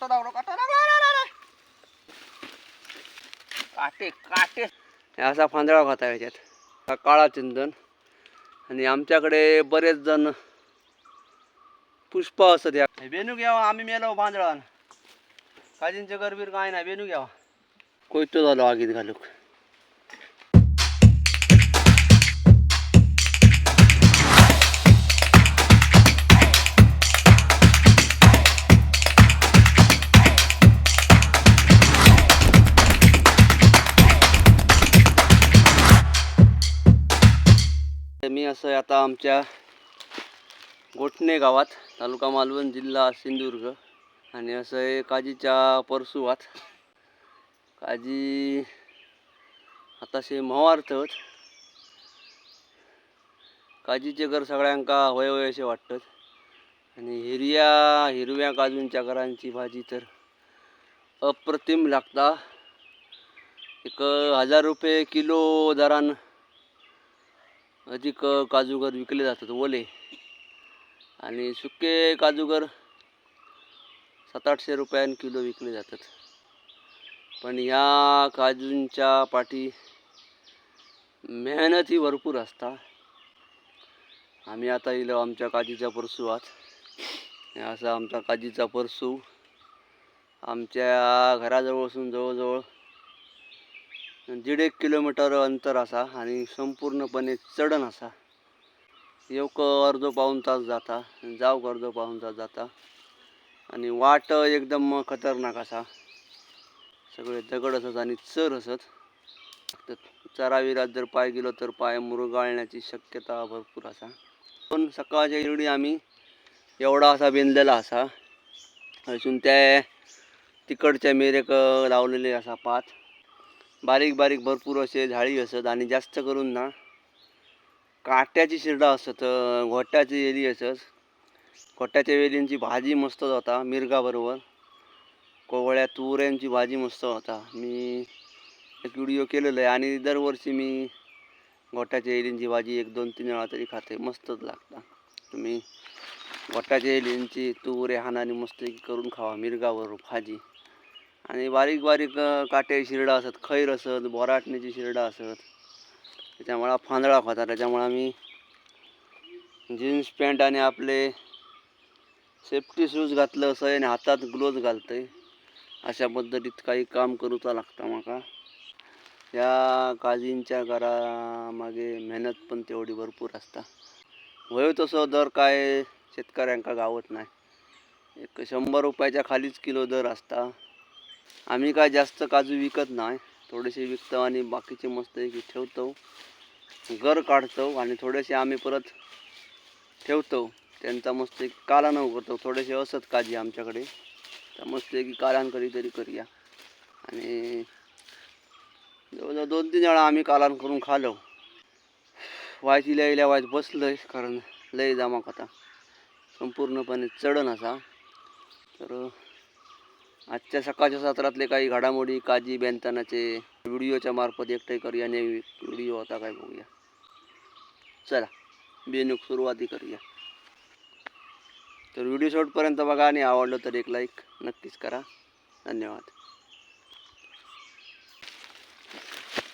काटा लागलो काटा लागला. काटे काटे. हे असा फांदळा खाता याच्यात. हा काळा चंदन. आणि आमच्याकडे बरेच जण पुष्प असत या. हे बेनू घ्यावा आम्ही मेलो फांदळान. काजींचे गरबीर काय नाही बेनू घ्यावा. कोयतो झालो आगीत घालूक. तर असं आता आमच्या गोठणे गावात तालुका मालवण जिल्हा सिंधुदुर्ग. आणि असं आहे काजीच्या परसुवात. काजी आताशे म्हावार्थत काजीचे घर सगळ्यांका होय होय असे वाटतात. आणि हिरव्या हिरव्या काजूंच्या घरांची भाजी तर अप्रतिम लागता. एक हजार रुपये किलो दरान अधिक काजूगर विकले जातात ओले. आणि सुके काजूगर सात आठशे रुपयान किलो विकले जातात. पण ह्या काजूंच्या पाठी मेहनतही भरपूर असता. आम्ही आता येलो आमच्या काजीच्या परसूआत हे असा आमचा काजीचा परसू आमच्या घराजवळ असून जवळजवळ दीड एक किलोमीटर अंतर असा आणि संपूर्णपणे चढण असा. येवक अर्धो पाऊन तास जाता जावक अर्धो पाऊन तास जाता. आणि वाट एकदम खतरनाक असा. सगळे दगड असत आणि चर असत. तर चराविरात जर पाय गेलो तर पाय मुरगाळण्याची शक्यता भरपूर असा. पण सकाळच्या एवढी आम्ही एवढा असा बेंदलेला असा. अजून त्या तिकडच्या मेरेक लावलेले असा पात. बारीक बारीक भरपूर असे झाडी असत आणि जास्त करून ना काट्याची शिरडा असत घोट्याची वेली असत. घोट्याच्या वेलींची भाजी मस्त होता मिरगाबरोबर कोवळ्या तुऱ्यांची भाजी मस्त होता. मी एक व्हिडिओ केलेला आहे आणि दरवर्षी मी घोट्याच्या वेलींची भाजी एक दोन तीन वेळा तरी खाते. मस्तच लागता. तुम्ही घोट्याच्या वेलींची तुरे हानाने मस्त करून खावा मिरगाबरोबर भाजी. आणि बारीक बारीक काटे शिरडा असत खैर असत बोराटण्याची शिरडा असत. त्याच्यामुळे फांदळा खाता त्याच्यामुळे आम्ही जीन्स पॅन्ट आणि आपले सेफ्टी शूज घातलं असं आणि हातात ग्लोव्ज घालतंय. अशा पद्धतीत काही काम करूचा लागता माका. या काजींच्या घरामागे मेहनत पण तेवढी भरपूर असता. वय तसं दर काय शेतकऱ्यांका गावत नाही. एक शंभर रुपयाच्या खालीच किलो दर असता. आम्ही काय जास्त काजू विकत नाही. थोडेसे विकतो आणि बाकीचे मस्त की ठेवतो. घर काढतो आणि थोडेसे आम्ही परत ठेवतो. त्यांचा मस्त एक कालान करतो. थोडेसे असत काजी आमच्याकडे. तर मस्त की कालान कधीतरी करूया. आणि जवळजवळ दोन तीन वेळा आम्ही कालान करून खालो. वायची लिहायला वायत बसलंय कारण लय जमा कथा संपूर्णपणे चढण असा. तर आजच्या सकाळच्या सत्रातले काही घडामोडी काजी बेंतानाचे व्हिडिओच्या मार्फत एकटे करूया आणि व्हिडिओ होता काय बघूया. चला बेनुक सुरुवाती करूया. तर व्हिडिओ शेवटपर्यंत बघा आणि आवडलं तर एक लाईक नक्कीच करा. धन्यवाद.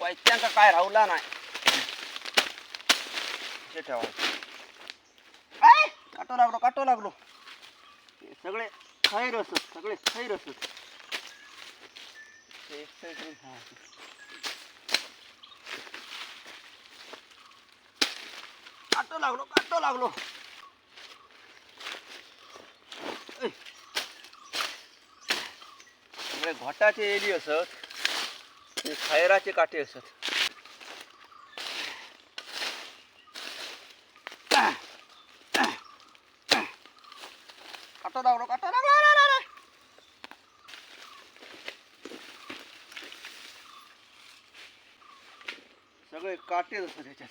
पैशांका काय राहुला नाही. ठेवा. काय काटो लागलो काटो लागलो. सगळे खैर असत सगळे खैर असत ते एक रून हा. काटो लागलो काटो लागलो. सगळे घोटाचे एली असत आणि खैराचे काटे असत काटो लागलो काटो लागलो अरे, अरे, अरे. सगळे काटे त्याच्यात.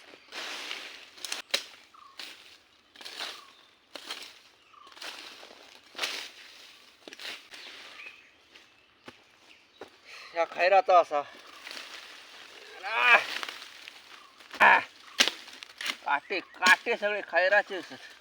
ह्या खैराचा असा. काटे काटे सगळे खैराचे असत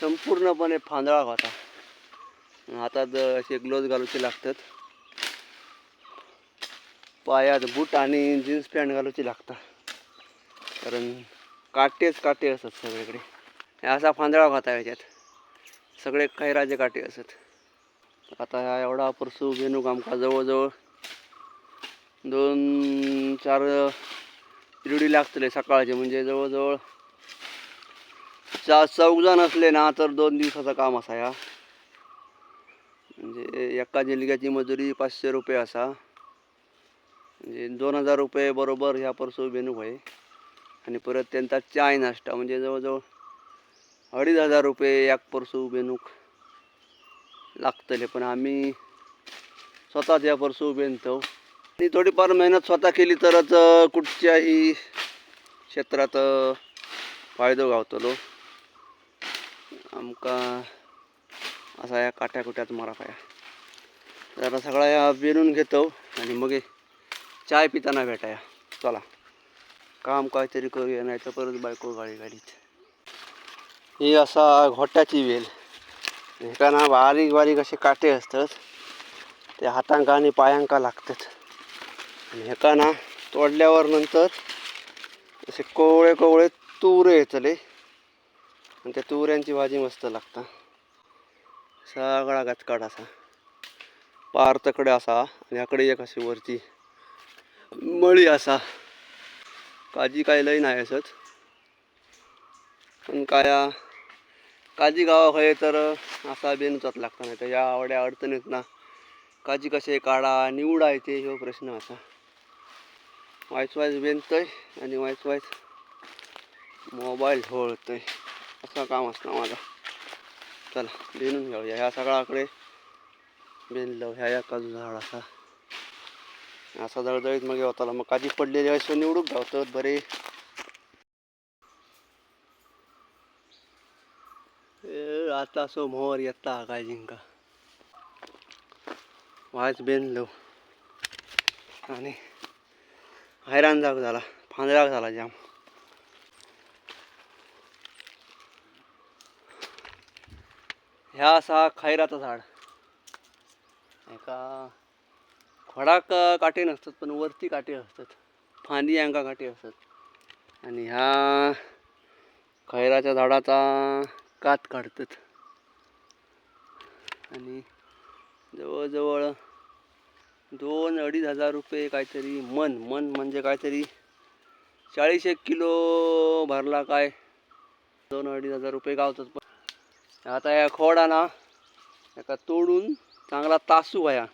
संपूर्णपणे फांदळा होता. हातात असे ग्लोव्ज घालूचे लागतात. पायात बूट आणि जीन्स पॅन्ट घालूची लागतात. कारण काटेच काटे असत सगळीकडे. असा फांदळा होता याच्यात. सगळे खैराचे काटे असत आता ह्या एवढा परसू घेणूक आमका जवळजवळ दोन चार पिरडी लागतले सकाळचे. म्हणजे जवळजवळ चार चौकजण असले ना तर दोन दिवसाचं काम असा ह्या म्हणजे एका जिल्ह्याची मजुरी पाचशे रुपये असा. म्हणजे दोन हजार रुपये बरोबर ह्या परसो बेनूक आहे आणि परत त्यांचा चाय नाश्ता म्हणजे जवळजवळ अडीच हजार रुपये एक परसू बेनूक लागतले. पण आम्ही स्वतःच या परसू बेनतो. आणि थोडीफार मेहनत स्वतः केली तरच कुठच्याही क्षेत्रात फायदा फायदो गावतलो. आमका असा या काट्या कुट्यात मारा पाया. तर आता सगळा या बेनून घेतो आणि मग चाय पिताना भेटाया. चला काम काहीतरी करूया नाही तर परत बायको गाडी गाडीत ही असा घोट्याची वेल. एका ना बारीक बारीक असे काटे असतात. ते हातांका आणि पायांका लागतात. आणि हेका ना तोडल्यावर नंतर असे कोवळे कोवळे तुरे येतले. आणि त्या तुऱ्यांची भाजी मस्त लागता. सगळा गचकाट असा. पार तकडे असा आणि याकडे एक अशी वरती मळी असा. काजी काय लय नाही असत. पण काय काजी गावा खंय तर असा बेनूचाच लागता नाही तर या आवड्या अडचणीत ना काजी कसे काढा निवडा येते ह्यो प्रश्न असा. वायच वायच बेनतय आणि वायच वायच मोबाईल ढोळतय असं काम असणार माझं. चला बेनून घेऊया. ह्या सगळ्याकडे बेनलं ह्या या काजू झाड असा असा जळजळीत मग होताला मग काजी पडलेली असं निवडूक धावतात बरे. आता असो मोहर येता काय जिंका? वायच बेनलो आणि हैराण जाग झाला. फांदराग झाला जाम. ह्या असा खैराचं झाड. एका खोडाक काटे नसतात पण वरती काटे असतात. फांदी अंगा काटे असतात. आणि ह्या खैराच्या झाडाचा कात काढतात. आणि जवळजवळ दोन अडीच हजार रुपये काहीतरी मन मन म्हणजे काहीतरी चाळीस एक किलो भरला काय? दोन अडीच हजार रुपये गावतात. पण आता या खोडा ना एका तोडून चांगला तासू व्हाया.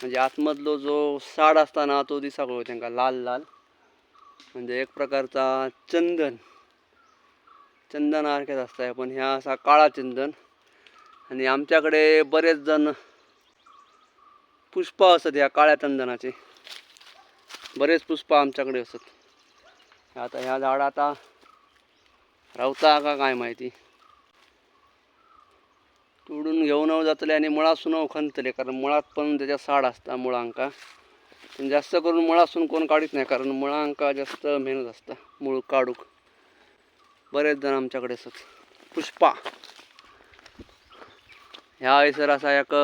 म्हणजे आतमधलो जो साड असताना तो दिसागो त्यांना लाल लाल. म्हणजे एक प्रकारचा चंदन. चंदनासारखेच असता पण ह्या असा काळा चंदन. आणि आमच्याकडे बरेच जण पुष्प असत ह्या काळ्या चंदनाचे. बरेच पुष्प आमच्याकडे असत. आता ह्या झाड आता रावता का काय माहिती? तोडून घेऊन जातले आणि मुळासून खणतले कारण मुळात पण त्याच्या साड असता मुळांका. पण जास्त करून मुळासून कोण काढीत नाही कारण मुळांका जास्त मेहनत असता मूळ काढूक. बरेच जण आमच्याकडे असत. पुष्पा. ह्या आयसर असा एक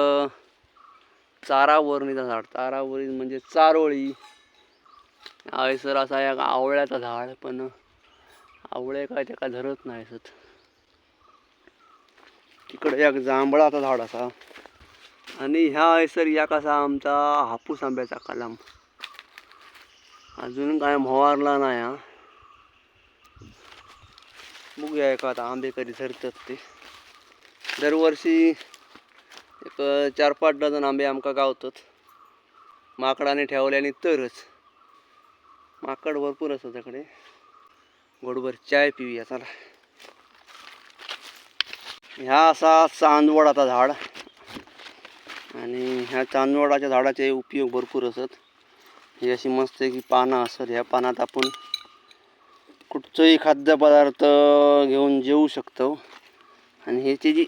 चारावरणीचा झाड. चारावरी म्हणजे चारोळी. ह्या सर असा एक आवळ्याचा झाड पण आवळे काय त्याका धरत नाही असत तिकडे एक जांभळाचा झाड असा. आणि ह्या हैसर एक असा आमचा हापूस आंब्याचा कलम. अजून काय मोवारला नाही हा. बघूया एका आता आंबे कधी धरतात ते. दरवर्षी एक चार पाच डझन आंबे आमका गावतात. माकडाने ठेवल्याने तरच. माकड भरपूर असतं त्याकडे गोडभर चाय पिऊया चला. ह्या असा चांदवडाचा झाड. आणि ह्या चांदवडाच्या झाडाचे उपयोग भरपूर असत. ही अशी मस्त की पानं असत. ह्या पानात आपण कुठचंही खाद्यपदार्थ घेऊन जेवू शकतो. आणि ह्याची जी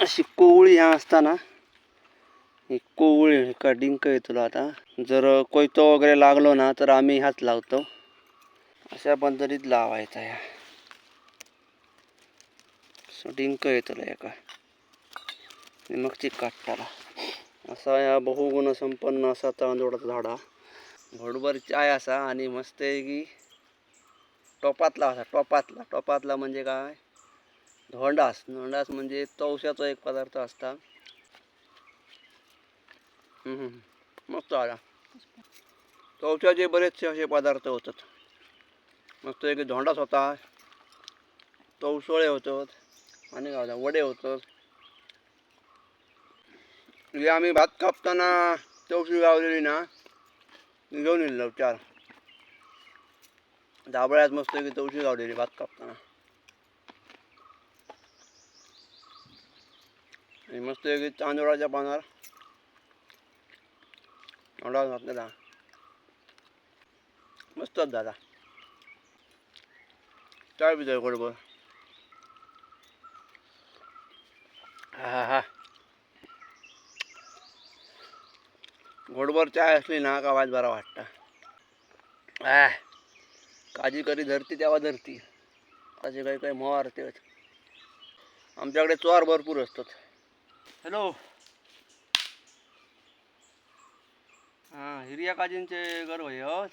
अशी कोवळी ह्या असताना ही कोवळी का डिंक येतो आता. जर कोयतो वगैरे लागलो ना तर आम्ही ह्याच लावतो. अशा पद्धतीत लावायचा ह्या. असं डिंक येतलं एका. आणि मग ती काढताला असा या बहुगुण संपन्न असा तांदूळाचा झाडा घोडभर चाय असा आणि मस्त आहे की टोपातला असा टोपातला. टोपातला म्हणजे काय? धोंडास. धोंडास म्हणजे तवशाचा एक पदार्थ असता. मस्त आला. तवशाचे बरेचसे असे पदार्थ होतात. मस्त एक धोंडास होता. तवसोळे होतात. आणि काय होतं वडे होतं. म्हणजे आम्ही भात कापताना तवशी गावलेली ना घेऊन येलो चार दाबळ्यात मस्त की तवशी गावलेली भात कापताना. आणि मस्त की तांदूळाच्या पानावर. थोडा घातलेला मस्तच दादा. चाय पितोय बरोबर हा हा घोडभर चाय असली ना का वाज बरा वाटतं. आ काजी करी धरती तेव्हा धरती. असे काही काही मोहार ते आमच्याकडे चोर भरपूर असतात. हॅलो हां हिरिया काजींचे घर होय हो.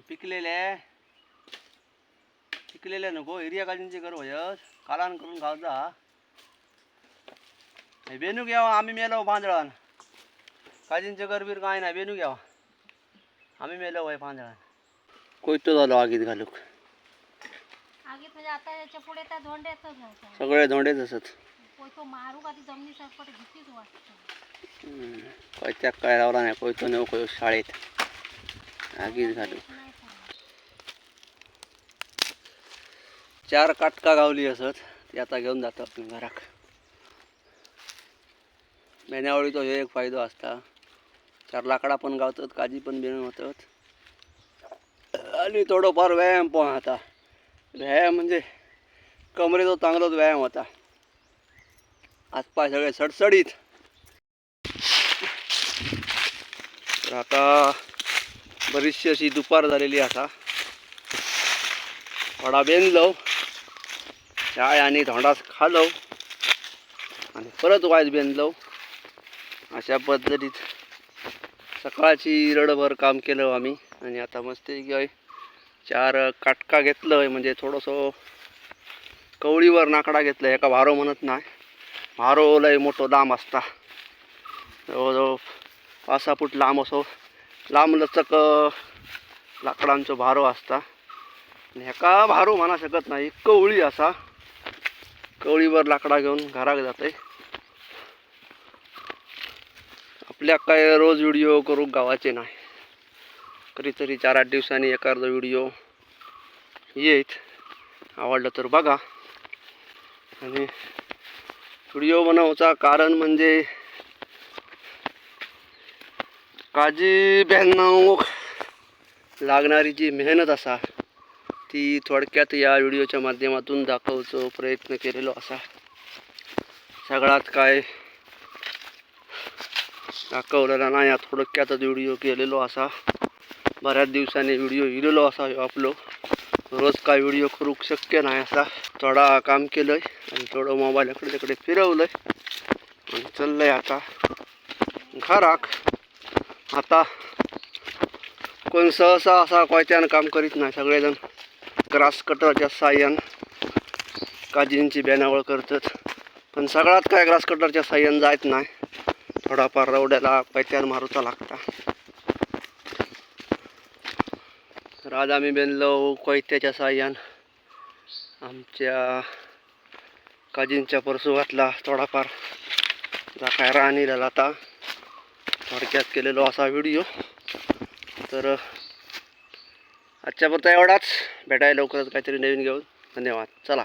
पिकलेले पिकलेले पिकलेले नको काजींचे घर होय कालान करून खावता हे बेनू घ्यावा आम्ही मेलो पांजळान काजींचे घर बीर काय नाही बेनू घ्यावा. आम्ही मेलो वय पांजळान कोयतो झालो आगीत घालूक. आगीत म्हणजे आता याच्यापुढे त्या धोंड्यातच आहे सगळे धोंडेच असत. तो मारू का ती जमिनी सरपट भीतीच वाटतं. कोयत्याक काय लावला नाही कोयतो नेऊ कोय शाळेत. आगीत घालू नाही सांगत. चार काटका गावली असत. ती आता घेऊन जातो आपण घराक मेन्यावळीचो हे एक फायदो असता. चार लाकडा पण गावतात काजी पण बिण होतात. आणि थोडंफार व्यायाम पण आता. व्यायाम म्हणजे कमरेचा चांगलाच व्यायाम होता. आजपाय सगळे सडसडीत. तर आता बरीचशी अशी दुपार झालेली आता. थोडा बेनलो चाय आणि धोंडास खालो आणि परत वायच बेनलो अशा पद्धतीत सकाळची रडभर काम केलं आम्ही. आणि आता मस्त की चार काटका घेतलं म्हणजे थोडंसं कवळीवर नाकडा घेतलं एका भारो म्हणत नाही. भारो लय मोठो लांब असता. जवळजवळ पाच सहा फूट लांब असो लांब लचक लाकडांचो भारो असता. आणि हेका भारो म्हणा शकत नाही कवळी असा. कवळीवर लाकडा घेऊन घराक जाते आपल्या काय रोज व्हिडिओ करू गावाचे नाही कधीतरी चार आठ दिवसांनी एखादा व्हिडिओ येत. आवडलं तर बघा. आणि व्हिडिओ बनवचा कारण म्हणजे काजी ब्याण्णव लागणारी जी मेहनत असा ती थोडक्यात या व्हिडिओच्या माध्यमातून दाखवचो प्रयत्न केलेलो असा. सगळ्यात काय दाखवलेला नाही या थोडक्यातच व्हिडिओ केलेलो असा. बऱ्याच दिवसांनी व्हिडिओ इलेलो असा ह्यो आपलो. रोज काय व्हिडिओ करूक शक्य नाही असा. थोडा काम केलंय आणि थोडं मोबाईल इकडे तिकडे फिरवलंय. आणि चाललंय आता. घराक आता कोण सहसा असा कोयत्यानं काम करीत नाही सगळेजण. ग्रास कटरच्या साह्यानं काजींची बेनावळ करतात. पण सगळ्यात काय ग्रास कटरच्या साह्यानं जायत नाही. थोडाफार रवड्याला पैत्यान मारूचा लागता. तर आज आम्ही बेनलो कोयत्याच्या साह्यान आमच्या काजींच्या परसुवातला थोडाफार जा काय राणी झाला आता थोडक्यात केलेलो असा व्हिडिओ. तर आजच्यापुरता एवढाच. भेटायला लवकरच काहीतरी नवीन घेऊन. धन्यवाद. चला.